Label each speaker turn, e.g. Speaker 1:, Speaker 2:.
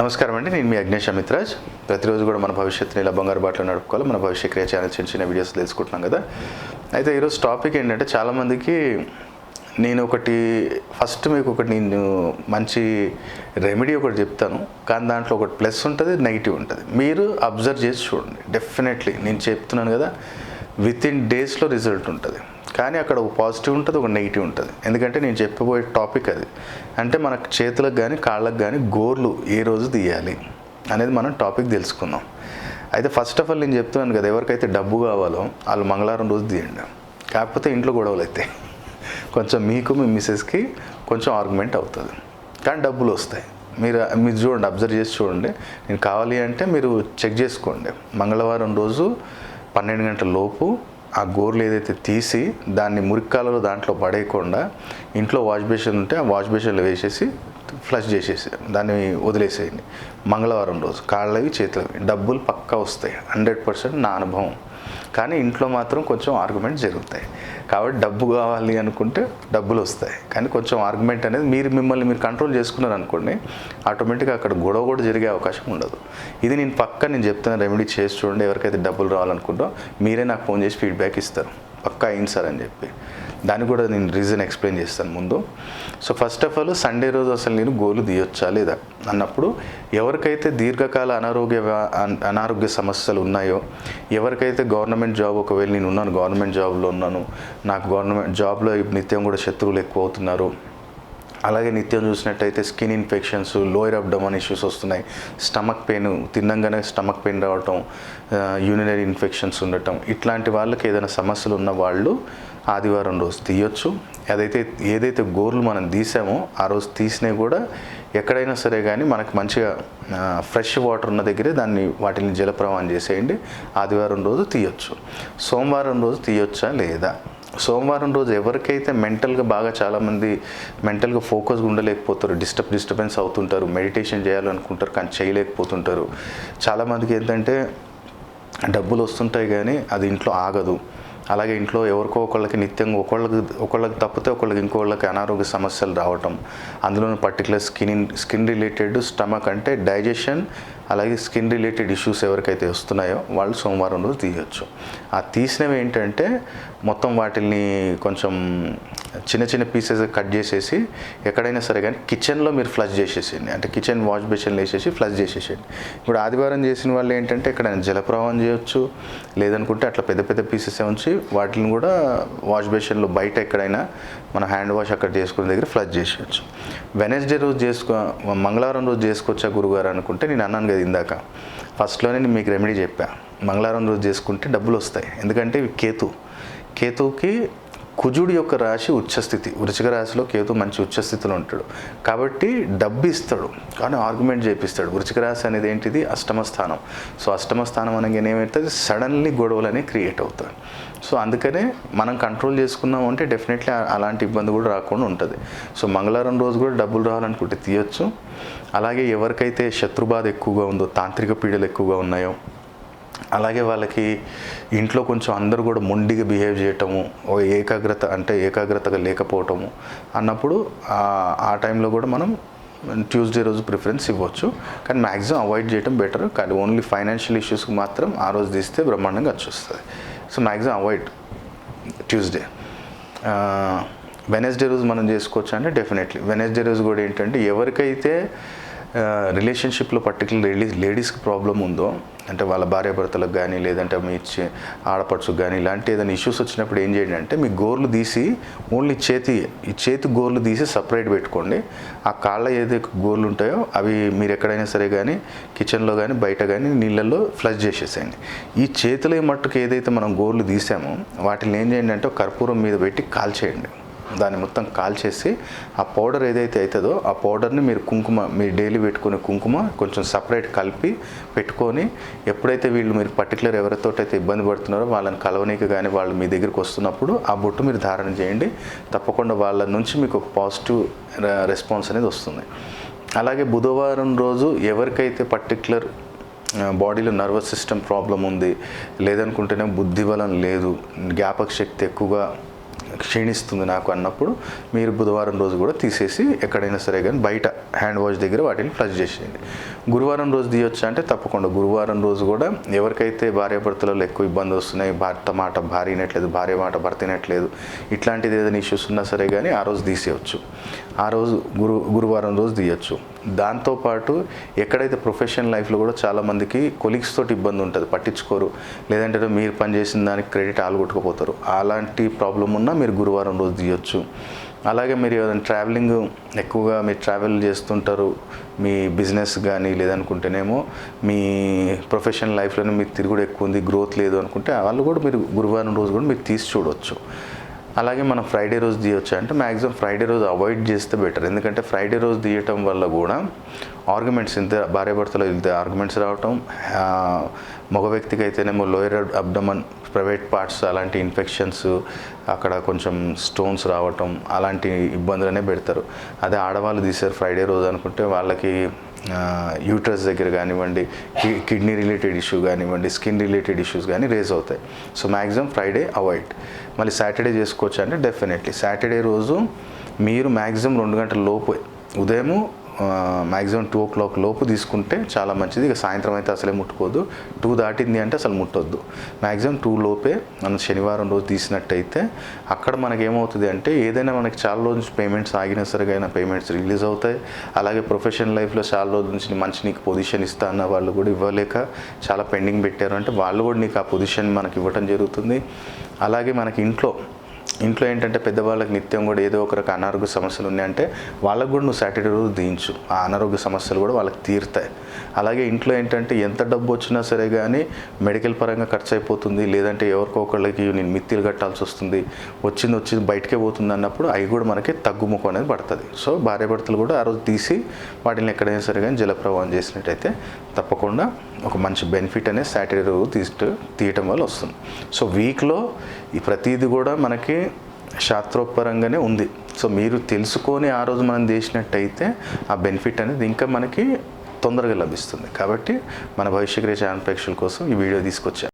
Speaker 1: నమస్కారం అండి నేను మీ అగ్నేష్ అమిత్రాజ్. ప్రతిరోజు కూడా మన భవిష్యత్తుని ఇలా బంగారు బాటలో నడుపుకోవాలి. మన భవిష్య క్రియ ఛానల్ చిన్న చిన్న వీడియోస్ తెలుసుకుంటున్నాం కదా. అయితే ఈరోజు టాపిక్ ఏంటంటే చాలామందికి నేను ఒకటి ఫస్ట్ మీకు ఒకటి నేను మంచి రెమెడీ ఒకటి చెప్తాను. కానీ దాంట్లో ఒకటి ప్లస్ ఉంటుంది నెగిటివ్ ఉంటుంది. మీరు అబ్జర్వ్ చేసి చూడండి. డెఫినెట్లీ నేను చెప్తున్నాను కదా విత్ ఇన్ డేస్లో రిజల్ట్ ఉంటుంది. కానీ అక్కడ ఒక పాజిటివ్ ఉంటుంది ఒక నెగిటివ్ ఉంటుంది. ఎందుకంటే నేను చెప్పబోయే టాపిక్ అది. అంటే మన చేతులకు కానీ కాళ్ళకు కానీ గోర్లు ఏ రోజు తీయాలి అనేది మనం టాపిక్ తెలుసుకుందాం. అయితే ఫస్ట్ ఆఫ్ ఆల్ నేను చెప్తున్నాను కదా ఎవరికైతే డబ్బు కావాలో వాళ్ళు మంగళవారం రోజు తీయండి. కాకపోతే ఇంట్లో గొడవలు అయితే. కొంచెం మీకు మీ మిస్సెస్కి కొంచెం ఆర్గ్యుమెంట్ అవుతుంది. కానీ డబ్బులు వస్తాయి. మీరు మీరు చూడండి అబ్జర్వ్ చేసి చూడండి. నేను కావాలి అంటే మీరు చెక్ చేసుకోండి. మంగళవారం రోజు పన్నెండు గంటల లోపు ఆ గోర్లు ఏదైతే తీసి దాన్ని మురిక్కాలలో దాంట్లో పడేయకుండా ఇంట్లో వాష్ బేషన్ ఉంటే ఆ వాష్ బేషన్లో వేసేసి ఫ్లష్ చేసేసి దాన్ని వదిలేసేయండి. మంగళవారం రోజు కాళ్ళవి చేతులవి డబ్బులు పక్కా వస్తాయి. హండ్రెడ్ పర్సెంట్ నా అనుభవం. కానీ ఇంట్లో మాత్రం కొంచెం ఆర్గ్యుమెంట్ జరుగుతాయి. కాబట్టి డబ్బు కావాలి అనుకుంటే డబ్బులు వస్తాయి. కానీ కొంచెం ఆర్గ్యుమెంట్ అనేది మీరు మిమ్మల్ని మీరు కంట్రోల్ చేసుకున్నారు అనుకోండి ఆటోమేటిక్గా అక్కడ గొడవ కూడా జరిగే అవకాశం ఉండదు. ఇది నేను పక్క నేను చెప్తున్న రెమెడీ చేసి చూడండి ఎవరికైతే డబ్బులు రావాలనుకుంటో మీరే నాకు ఫోన్ చేసి ఫీడ్బ్యాక్ ఇస్తారు. పక్కా అయింది సార్ అని చెప్పి. దాన్ని కూడా నేను రీజన్ ఎక్స్ప్లెయిన్ చేస్తాను ముందు. So first of all Sunday రోజు అసలు నేను గోలు తీయొచ్చా లేదా? అన్నప్పుడు ఎవరికైతే దీర్ఘకాల అనారోగ్య అన్- అనారోగ్య సమస్యలు ఉన్నాయో ఎవరికైతే గవర్నమెంట్ జాబ్ ఒకవేళ నేను ఉన్నాను గవర్నమెంట్ జాబ్లో ఉన్నాను నాకు గవర్నమెంట్ జాబ్లో నిత్యం కూడా శత్రువులు ఎక్కువ అవుతున్నారు. అలాగే నిత్యం చూసినట్టయితే skin infections lower abdomen issues వస్తున్నాయి. స్టమక్ పెయిన్ తిన్నంగానే స్టమక్ పెయిన్ రావటం యూరినరీ ఇన్ఫెక్షన్స్ ఉండటం ఇట్లాంటి వాళ్ళకి ఏదైనా సమస్యలు ఉన్న వాళ్ళు ఆదివారం రోజు తీయొచ్చు. అదైతే ఏదైతే గోర్లు మనం తీసామో ఆ రోజు తీసినవి కూడా ఎక్కడైనా సరే కానీ మనకు మంచిగా ఫ్రెష్ వాటర్ ఉన్న దగ్గరే దాన్ని వాటిని జలప్రవాహం చేసేయండి. ఆదివారం రోజు తీయొచ్చు. సోమవారం రోజు తీయొచ్చా లేదా? సోమవారం రోజు ఎవరికైతే మెంటల్గా బాగా చాలామంది మెంటల్గా ఫోకస్గా ఉండలేకపోతారు డిస్టర్బ్ డిస్టర్బెన్స్ అవుతుంటారు మెడిటేషన్ చేయాలనుకుంటారు కానీ చేయలేకపోతుంటారు. చాలామందికి ఏంటంటే డబ్బులు వస్తుంటాయి కానీ అది ఇంట్లో ఆగదు. అలాగే ఇంట్లో ఎవరికో ఒకళ్ళకి నిత్యంగా ఒకళ్ళకి ఒకళ్ళకి తప్పితే ఒకళ్ళకి ఇంకోళ్ళకి అనారోగ్య సమస్యలు రావటం. అందులోనూ particular skin skin related stomach అంటే డైజెషన్ అలాగే స్కిన్ రిలేటెడ్ ఇష్యూస్ ఎవరికైతే వస్తున్నాయో వాళ్ళు సోమవారం రోజు తీయవచ్చు ఆ తీసినవి ఏంటంటే మొత్తం వాటిని కొంచెం చిన్న చిన్న పీసెస్ కట్ చేసేసి ఎక్కడైనా సరే కానీ కిచెన్లో మీరు ఫ్లష్ చేసేసేయండి. అంటే కిచెన్ వాష్ బేసిన్లో వేసేసి ఫ్లష్ చేసేసేయండి. ఇప్పుడు ఆదివారం చేసిన వాళ్ళు ఏంటంటే ఎక్కడైనా జలప్రవాహం చేయొచ్చు లేదనుకుంటే అట్లా పెద్ద పెద్ద పీసెస్ ఉంచి వాటిని కూడా వాష్ బేసిన్లో బయట ఎక్కడైనా మన హ్యాండ్ వాష్ అక్కడ చేసుకునే దగ్గర ఫ్లష్ చేసేయచ్చు. వెనస్డే రోజు చేసుకో మంగళవారం రోజు చేసుకోవచ్చా గురుగారు అనుకుంటే నేను అన్నాను కదా ఇందాక. ఫస్ట్లోనే నేను మీకు రెమెడీ చెప్పాను మంగళవారం రోజు చేసుకుంటే డబ్బులు వస్తాయి. ఎందుకంటే ఇవి కేతు. కేతుకి కుజుడి యొక్క రాశి ఉచ్చస్థితి. వృచిక రాశిలో కేతు మంచి ఉచ్చస్థితిలో ఉంటాడు. కాబట్టి డబ్బు ఇస్తాడు కానీ ఆర్గ్యుమెంట్ చేపిస్తాడు. వృచిక రాశి అనేది ఏంటిది? అష్టమ స్థానం. సో అష్టమ స్థానం అనగానే ఏమవుతుంది? సడన్లీ గొడవలు అనేవి క్రియేట్ అవుతాయి సో అందుకనే మనం కంట్రోల్ చేసుకున్నాం అంటే డెఫినెట్లీ అలాంటి ఇబ్బంది కూడా రాకుండా ఉంటుంది. సో మంగళవారం రోజు కూడా డబ్బులు రావాలనుకుంటే తీయొచ్చు. అలాగే ఎవరికైతే శత్రుబాధ ఎక్కువగా ఉందో తాంత్రిక పీడలు ఎక్కువగా ఉన్నాయో అలాగే వాళ్ళకి ఇంట్లో కొంచెం అందరూ కూడా మొండిగా బిహేవ్ చేయటము ఓ ఏకాగ్రత అంటే ఏకాగ్రతగా లేకపోవటము అన్నప్పుడు ఆ- టైంలో కూడా మనం ట్యూస్డే రోజు ప్రిఫరెన్స్ ఇవ్వచ్చు. కానీ మ్యాక్సిమం అవాయిడ్ చేయడం బెటర్. కానీ ఓన్లీ ఫైనాన్షియల్ ఇష్యూస్కి మాత్రం ఆ రోజు తీస్తే బ్రహ్మాండంగా వచ్చేస్తుంది. So maximum avoid Tuesday. Wednesday రోజు మనం చేసుకోవచ్చు అంటే డెఫినెట్లీ. వెనస్డే రోజు కూడా ఏంటంటే ఎవరికైతే రిలేషన్షిప్లో పర్టికులర్ లేడీస్ లేడీస్కి ప్రాబ్లం ఉందో అంటే వాళ్ళ భార్యాభర్తలకు కానీ లేదంటే మీ చి- ఆడపడుచుకు కానీ ఇలాంటి ఏదైనా ఇష్యూస్ వచ్చినప్పుడు ఏం చేయండి అంటే మీ గోర్లు తీసి ఓన్లీ చేతి ఈ చేతి గోర్లు తీసి సపరేట్ పెట్టుకోండి. ఆ కాళ్ళ ఏదైతే గోర్లు ఉంటాయో అవి మీరు ఎక్కడైనా సరే కానీ కిచెన్లో కానీ బయట కానీ నీళ్ళల్లో ఫ్లష్ చేసేసేయండి. ఈ చేతుల మట్టుకు ఏదైతే మనం గోర్లు తీసామో వాటిని ఏం చేయండి అంటే కర్పూరం మీద పెట్టి కాల్చేయండి. దాన్ని మొత్తం కాల్చేసి ఆ పౌడర్ ఏదైతే అవుతుందో ఆ పౌడర్ని మీరు కుంకుమ మీరు డైలీ పెట్టుకునే కుంకుమ కొంచెం సపరేట్ కలిపి పెట్టుకొని ఎప్పుడైతే వీళ్ళు మీరు పర్టికులర్ ఎవరితో అయితే ఇబ్బంది పడుతున్నారో వాళ్ళని కలవనీకి కానీ వాళ్ళు మీ దగ్గరికి వస్తున్నప్పుడు ఆ బొట్టు మీరు ధారణ చేయండి. తప్పకుండా వాళ్ళ నుంచి మీకు ఒక పాజిటివ్ రెస్పాన్స్ అనేది వస్తుంది. అలాగే బుధవారం రోజు ఎవరికైతే పర్టికులర్ బాడీలో నర్వస్ సిస్టమ్ ప్రాబ్లం ఉంది లేదనుకుంటేనే బుద్ధి బలం లేదు జ్ఞాపక శక్తి ఎక్కువగా క్షీణిస్తుంది నాకు అన్నప్పుడు మీరు బుధవారం రోజు కూడా తీసేసి ఎక్కడైనా సరే కానీ బయట హ్యాండ్ వాష్ దగ్గర వాటిని ఫ్లష్ చేసేయండి. గురువారం రోజు తీయొచ్చా అంటే తప్పకుండా. గురువారం రోజు కూడా ఎవరికైతే భార్యాభర్తలలో ఎక్కువ ఇబ్బంది వస్తున్నాయి భర్త మాట భార్య వినట్లేదు భార్య మాట భర్త వినట్లేదు ఇట్లాంటిది ఏదైనా ఇష్యూస్ ఉన్నా సరే కానీ ఆ రోజు తీసేయచ్చు. ఆ రోజు గురు గురువారం రోజు తీయచ్చు. దాంతోపాటు ఎక్కడైతే ప్రొఫెషనల్ లైఫ్లో కూడా చాలామందికి కొలీగ్స్ తోటి ఇబ్బంది ఉంటుంది పట్టించుకోరు. లేదంటే మీరు పనిచేసిన దానికి క్రెడిట్ ఆలుగొట్టుకుపోతారు. అలాంటి ప్రాబ్లం ఉన్నా మీరు గురువారం రోజు తీయొచ్చు. అలాగే మీరు ఏదైనా ట్రావెలింగ్ ఎక్కువగా మీరు ట్రావెల్ చేస్తుంటారు మీ బిజినెస్ కానీ లేదనుకుంటేనేమో మీ ప్రొఫెషనల్ లైఫ్లోనే మీకు తిరుగుడు ఎక్కువ ఉంది గ్రోత్ లేదు అనుకుంటే వాళ్ళు కూడా మీరు గురువారం రోజు కూడా మీరు తీసి చూడవచ్చు అలాగే మనం ఫ్రైడే రోజు తీయొచ్చా అంటే మ్యాక్సిమం ఫ్రైడే రోజు అవాయిడ్ చేస్తే బెటర్ ఎందుకంటే ఫ్రైడే రోజు తీయటం వల్ల కూడా ఆర్గ్యుమెంట్స్ ఇంత భార్యాభర్తలో వెళ్తే ఆర్గ్యుమెంట్స్ రావటం మగ వ్యక్తికి అయితేనేమో లోయర్ అబ్డమన్ ప్రైవేట్ పార్ట్స్ అలాంటి ఇన్ఫెక్షన్స్ అక్కడ కొంచెం స్టోన్స్ రావటం అలాంటి ఇబ్బందులనే పెడతారు. అదే ఆడవాళ్ళు తీశారు ఫ్రైడే రోజు అనుకుంటే వాళ్ళకి యూట్రస్ దగ్గర కానివ్వండి కిడ్నీ రిలేటెడ్ ఇష్యూ కానివ్వండి స్కిన్ రిలేటెడ్ ఇష్యూస్ కానీ రేజ్ అవుతాయి. సో మ్యాక్సిమం ఫ్రైడే అవాయిడ్ మళ్ళీ సాటర్డే చేసుకోవచ్చు అంటే డెఫినెట్లీ సాటర్డే రోజు మీరు మ్యాక్సిమం రెండు గంటల లోపు ఉదయము మ్యాక్సిమం టూ ఓ క్లాక్ లోపు తీసుకుంటే చాలా మంచిది. ఇక సాయంత్రం అయితే అసలే ముట్టుకోవద్దు టూ దాటింది అంటే అసలు ముట్టొద్దు. మ్యాక్సిమం టూ లోపే మనం శనివారం రోజు తీసినట్టయితే అక్కడ మనకి ఏమవుతుంది అంటే ఏదైనా మనకి చాలా రోజు నుంచి పేమెంట్స్ ఆగినా సరే అయినా పేమెంట్స్ రిలీజ్ అవుతాయి. అలాగే ప్రొఫెషనల్ లైఫ్లో చాలా రోజుల నుంచి మంచి నీకు పొజిషన్ ఇస్తా అన్న వాళ్ళు కూడా ఇవ్వలేక చాలా పెండింగ్ పెట్టారు. అంటే వాళ్ళు కూడా నీకు ఆ పొజిషన్ మనకి ఇవ్వటం జరుగుతుంది. అలాగే మనకి ఇంట్లో ఇంట్లో ఏంటంటే పెద్దవాళ్ళకి నిత్యం కూడా ఏదో ఒక రకం అనారోగ్య సమస్యలు ఉన్నాయంటే వాళ్ళకు కూడా నువ్వు సాటర్డే రోజు దించు ఆ అనారోగ్య సమస్యలు కూడా వాళ్ళకి తీరుతాయి. అలాగే ఇంట్లో ఏంటంటే ఎంత డబ్బు వచ్చినా సరే కానీ మెడికల్ పరంగా ఖర్చు అయిపోతుంది లేదంటే ఎవరికో ఒకళ్ళకి నేను మిత్తిలు కట్టాల్సి వస్తుంది. వచ్చింది వచ్చింది బయటకే పోతుంది అన్నప్పుడు అవి కూడా మనకి తగ్గుముఖం అనేది పడుతుంది. సో భార్యాభర్తలు కూడా ఆ రోజు తీసి వాటిని ఎక్కడైనా సరే కానీ జలప్రవాహం చేసినట్టయితే తప్పకుండా ఒక మంచి బెనిఫిట్ అనేది సాటర్డే రోజు తీసి తీయటం వల్ల వస్తుంది. సో వీక్లో ఈ ప్రతిదీ కూడా మనకి శాస్త్రోపరంగానే ఉంది. సో మీరు తెలుసుకొని ఆ రోజు మనం చేసినట్టయితే ఆ బెనిఫిట్ అనేది ఇంకా మనకి తొందరగా లభిస్తుంది. కాబట్టి మన భవిష్య క్రియ ఛానల్ కోసం ఈ వీడియో తీసుకొచ్చాను